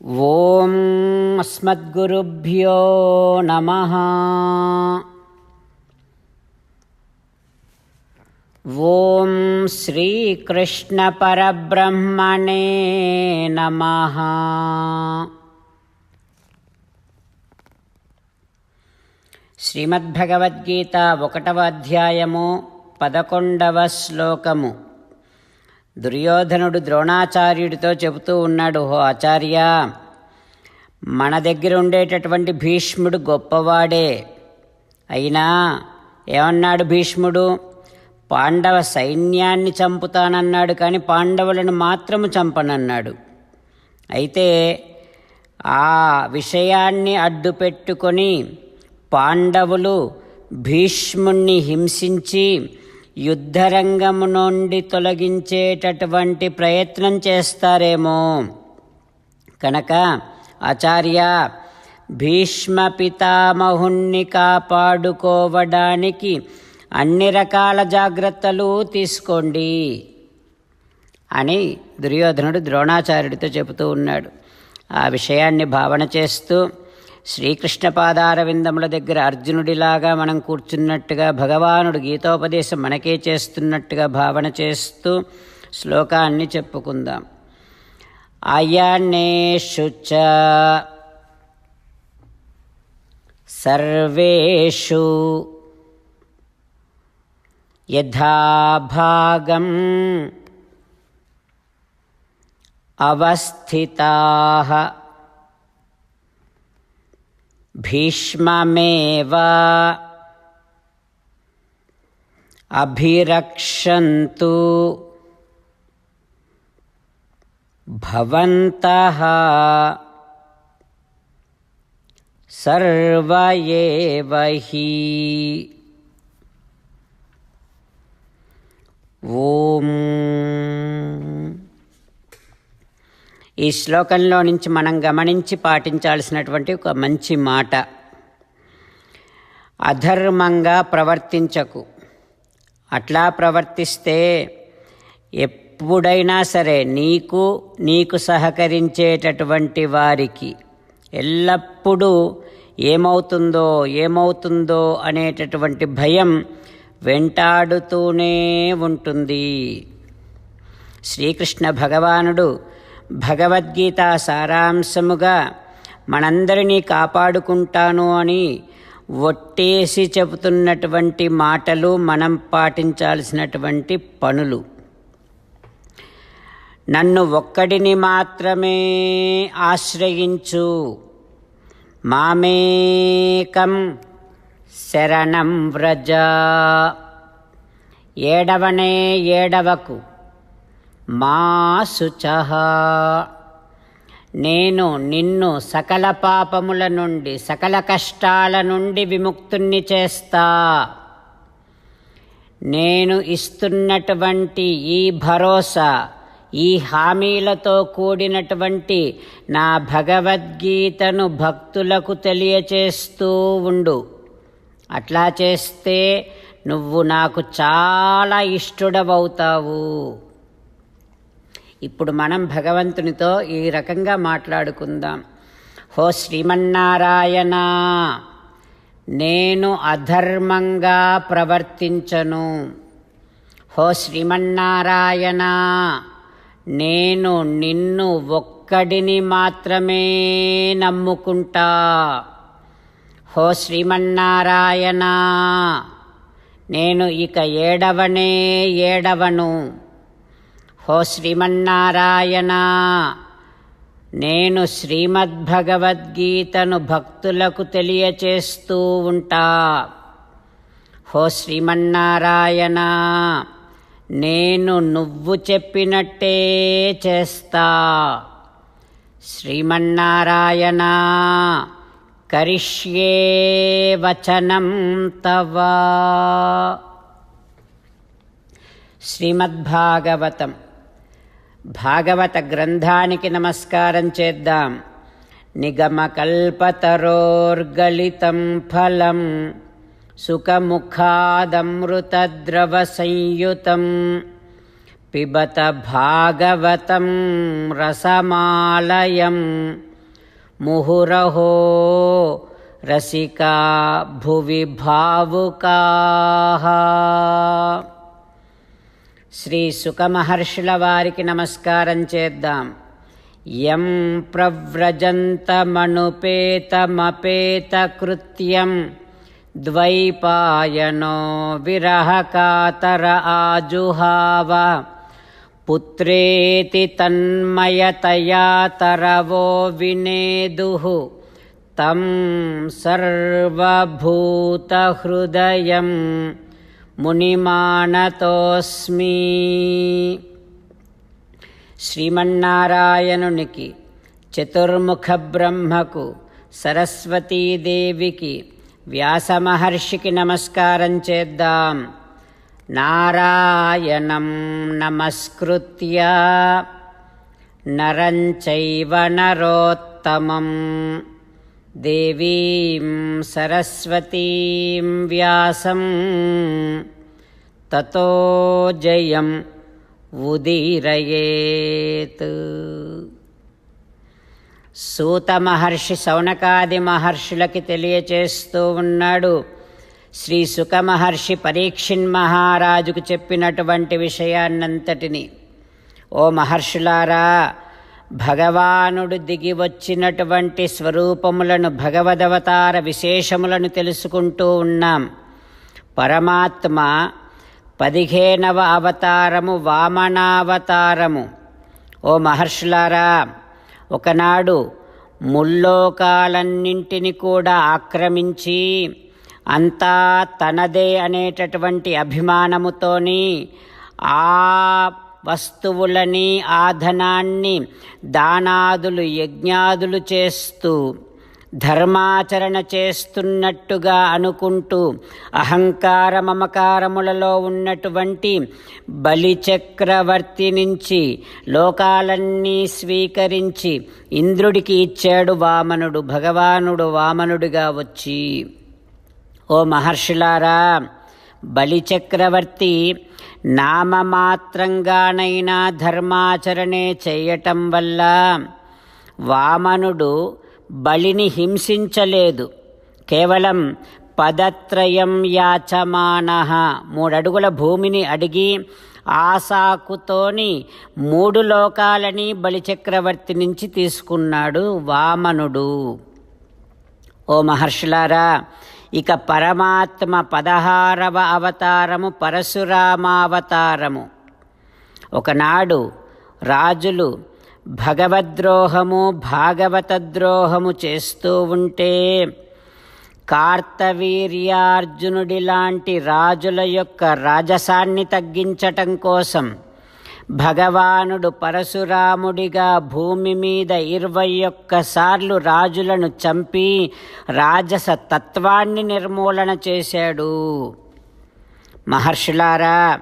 ॐ अस्मद्गुरुभ्यो नमः ॐ श्रीकृष्णपरब्रह्मणे नमः श्रीमद्भगवद्गीता अध्यायमु पदकोण्डव श्लोकमु దుర్యోధనుడు ద్రోణాచార్యుడితో చెబుతూ ఉన్నాడు హో ఆచార్య మన దగ్గర ఉండేటటువంటి భీష్ముడు గొప్పవాడే. అయినా ఏమన్నాడు భీష్ముడు? పాండవ సైన్యాన్ని చంపుతానన్నాడు కానీ పాండవులను మాత్రము చంపనన్నాడు. అయితే ఆ విషయాన్ని అడ్డు పెట్టుకొని పాండవులు భీష్ముణ్ణి హింసించి యుద్ధరంగము నుండి తొలగించేటటువంటి ప్రయత్నం చేస్తారేమో. కనుక ఆచార్య భీష్మ పితామహుణ్ణి కాపాడుకోవడానికి అన్ని రకాల జాగ్రత్తలు తీసుకోండి అని దుర్యోధనుడు ద్రోణాచార్యుడితో చెబుతూ ఉన్నాడు. ఆ విషయాన్ని భావన చేస్తూ శ్రీకృష్ణ పాదారవిందముల దగ్గర అర్జునుడిలాగా మనం కూర్చున్నట్టుగా భగవానుడు గీతోపదేశం మనకే చేస్తున్నట్టుగా భావన చేస్తూ శ్లోకాన్ని చెప్పుకుందాం. అయనేషు చ సర్వేషు యథాభాగం అవస్థితా भीष्ममेव अभिरक्षन्तु। भवन्तः सर्व एव हि। ॐ। ఈ శ్లోకంలో నుంచి మనం గమనించి పాటించాల్సినటువంటి ఒక మంచి మాట. అధర్మంగా ప్రవర్తించకు. అట్లా ప్రవర్తిస్తే ఎప్పుడైనా సరే నీకు నీకు సహకరించేటటువంటి వారికి ఎల్లప్పుడూ ఏమవుతుందో ఏమవుతుందో అనేటటువంటి భయం వెంటాడుతూనే ఉంటుంది. శ్రీకృష్ణ భగవానుడు భగవద్గీత సారాంశముగా మనందరినీ కాపాడుకుంటాను అని ఒట్టేసి చెబుతున్నటువంటి మాటలు మనం పాటించాల్సినటువంటి పనులు. నన్ను ఒక్కడిని మాత్రమే ఆశ్రయించు. మామేకం శరణం వ్రజ. ఏడవనే ఏడవకు. మా శుచః నేను నిన్ను సకల పాపముల నుండి సకల కష్టాల నుండి విముక్తుణ్ణి చేస్తా. నేను ఇస్తున్నటువంటి ఈ భరోసా ఈ హామీలతో కూడినటువంటి నా భగవద్గీతను భక్తులకు తెలియచేస్తూ ఉండు. అట్లా చేస్తే నువ్వు నాకు చాలా ఇష్టడవవుతావు. ఇప్పుడు మనం భగవంతునితో ఈ రకంగా మాట్లాడుకుందాం. హో శ్రీమన్నారాయణ నేను అధర్మంగా ప్రవర్తించను. హో శ్రీమన్నారాయణ నేను నిన్ను ఒక్కడిని మాత్రమే నమ్ముకుంటా. హో శ్రీమన్నారాయణ నేను ఇక ఏడవనే ఏడవను. హో శ్రీమన్నారాయణ నేను శ్రీమద్భగవద్గీతను భక్తులకు తెలియచేస్తూ ఉంటా. హో శ్రీమన్నారాయణ నేను నువ్వు చెప్పినట్టే చేస్తా. శ్రీమన్నారాయణ కరిష్యే వచనం తవా. శ్రీమద్భాగవతం. భాగవత గ్రంథానికి నమస్కారం చేద్దాం. నిగమకల్పతరోర్గలితం ఫలం సుఖముఖాదమృతద్రవ సంయుతం పిబత భాగవతం రసమాలయం ముహురహో రసికా భువి భావుకా శ్రీ సుఖమహర్షుల వారికి నమస్కారం చేద్దాం. యం ప్రవ్రజంతమనుపేతమపేతకృత్యం ద్వైపాయనో విరహకాతర ఆజుహావ పుత్రేతి తన్మయతయాతరవో వినేదుః తం సర్వభూతహృదయం మునిమానతోస్మి. శ్రీమన్నారాయణునికి చతుర్ముఖ బ్రహ్మకు సరస్వతీదేవికి వ్యాసమహర్షికి నమస్కారం చేద్దాం. నారాయణం నమస్కృత్య. నరం చైవ నరోత్తమం. దేవీం సరస్వతీం వ్యాసం తతో జయం ఉదీరయేత్ సూత మహర్షి సౌనకాది మహర్షులకి తెలియచేస్తూ ఉన్నాడు శ్రీ సుఖ మహర్షి పరీక్షిన్ మహారాజుకు చెప్పినటువంటి విషయాన్నంతటిని. ఓ మహర్షులారా భగవానుడు దిగి వచ్చినటువంటి స్వరూపములను భగవదవతార విశేషములను తెలుసుకుంటూ ఉన్నాం. పరమాత్మ పదిహేనవ అవతారము వామనావతారము. ఓ మహర్షులారా ఒకనాడు ముల్లోకాలన్నింటిని కూడా ఆక్రమించి అంతా తనదే అనేటటువంటి అభిమానముతోని ఆ వస్తువులని ఆధనాన్ని దానాదులు యజ్ఞాదులు చేస్తూ ధర్మాచరణ చేస్తున్నట్టుగా అనుకుంటూ అహంకార మమకారములలో ఉన్నటువంటి బలిచక్రవర్తి నుంచి లోకాలన్నీ స్వీకరించి ఇంద్రుడికి ఇచ్చాడు వామనుడు భగవానుడు వామనుడిగా వచ్చి. ఓ మహర్షులారా బలిచక్రవర్తి నామమాత్రంగానైనా ధర్మాచరణే చేయటం వల్ల వామనుడు బలిని హింసించలేదు. కేవలం పదత్రయం యాచమాన. మూడడుగుల భూమిని అడిగి ఆసాకుతోని మూడు లోకాలని బలిచక్రవర్తి నుంచి తీసుకున్నాడు వామనుడు. ఓ మహర్షులారా ఇక పరమాత్మ పదహారవ అవతారము పరశురామావతారము. ఒకనాడు రాజులు భగవద్రోహము భాగవతద్రోహము చేస్తూ ఉంటే కార్తవీర్యార్జునుడి లాంటి రాజుల యొక్క రాజసాన్ని తగ్గించటం కోసం భగవానుడు పరశురాముడిగా భూమి మీద ఇరవై ఒక్కసార్లు రాజులను చంపి రాజస తత్వాన్ని నిర్మూలన చేశాడు. మహర్షులారా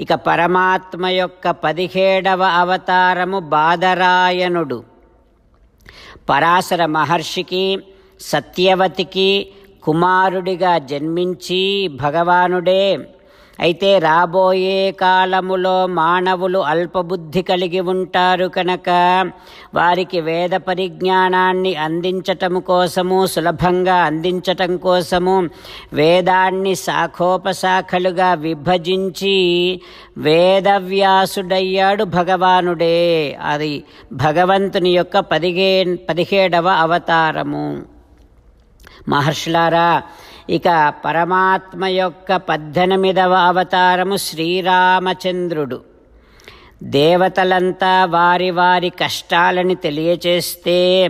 ఇక పరమాత్మ యొక్క పదిహేడవ అవతారము బాదరాయణుడు పరాశర మహర్షికి సత్యవతికి కుమారుడిగా జన్మించి భగవానుడే అయితే రాబోయే కాలములో మానవులు అల్పబుద్ధి కలిగి ఉంటారు కనుక వారికి వేద పరిజ్ఞానాన్ని అందించటం కోసము సులభంగా అందించటం కోసము వేదాన్ని శాఖోపశాఖలుగా విభజించి వేదవ్యాసుడయ్యాడు భగవానుడే. అది భగవంతుని యొక్క పదిహే పదిహేడవ అవతారము. మహర్షులారా ఇక పరమాత్మ యొక్క పద్దెనిమిదవ అవతారము శ్రీరామచంద్రుడు. దేవతలంతా వారి వారి కష్టాలని తెలియచేస్తే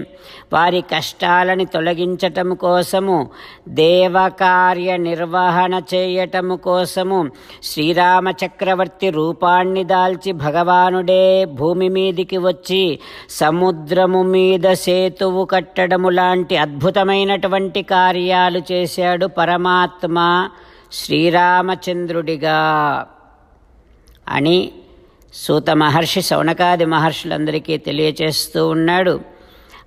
వారి కష్టాలని తొలగించటం కోసము దేవకార్య నిర్వహణ చేయటము కోసము శ్రీరామచక్రవర్తి రూపాన్ని దాల్చి భగవానుడే భూమి మీదికి వచ్చి సముద్రము మీద సేతువు కట్టడము లాంటి అద్భుతమైనటువంటి కార్యాలు చేశాడు పరమాత్మ శ్రీరామచంద్రుడిగా. అని సూత మహర్షి శౌనకాది మహర్షులందరికీ తెలియచేస్తూ ఉన్నాడు.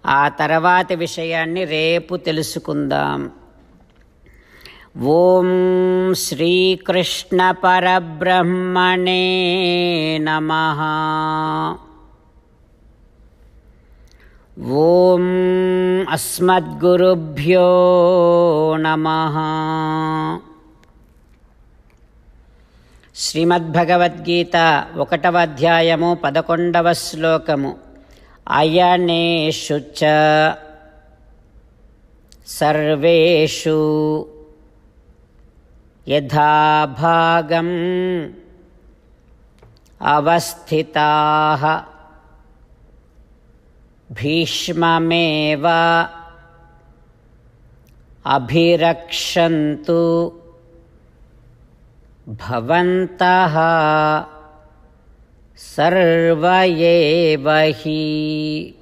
ఆ తర్వాతి విషయాన్ని రేపు తెలుసుకుందాం. ఓం శ్రీకృష్ణ పరబ్రహ్మణే నమ. ఓం అస్మద్గురుభ్యో నమ. శ్రీమద్భగవద్గీత ఒకటవ అధ్యాయము పదకొండవ శ్లోకము. అయనేషు చ సర్వేషు యథాభాగం అవస్థితా భీష్మమేవ అభిరక్షन्तు भवन्तः सर्व एव हि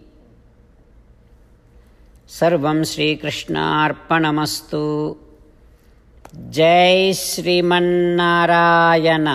सर्वं श्रीकृष्णार्पणमस्तु। जय श्रीमन्नारायण।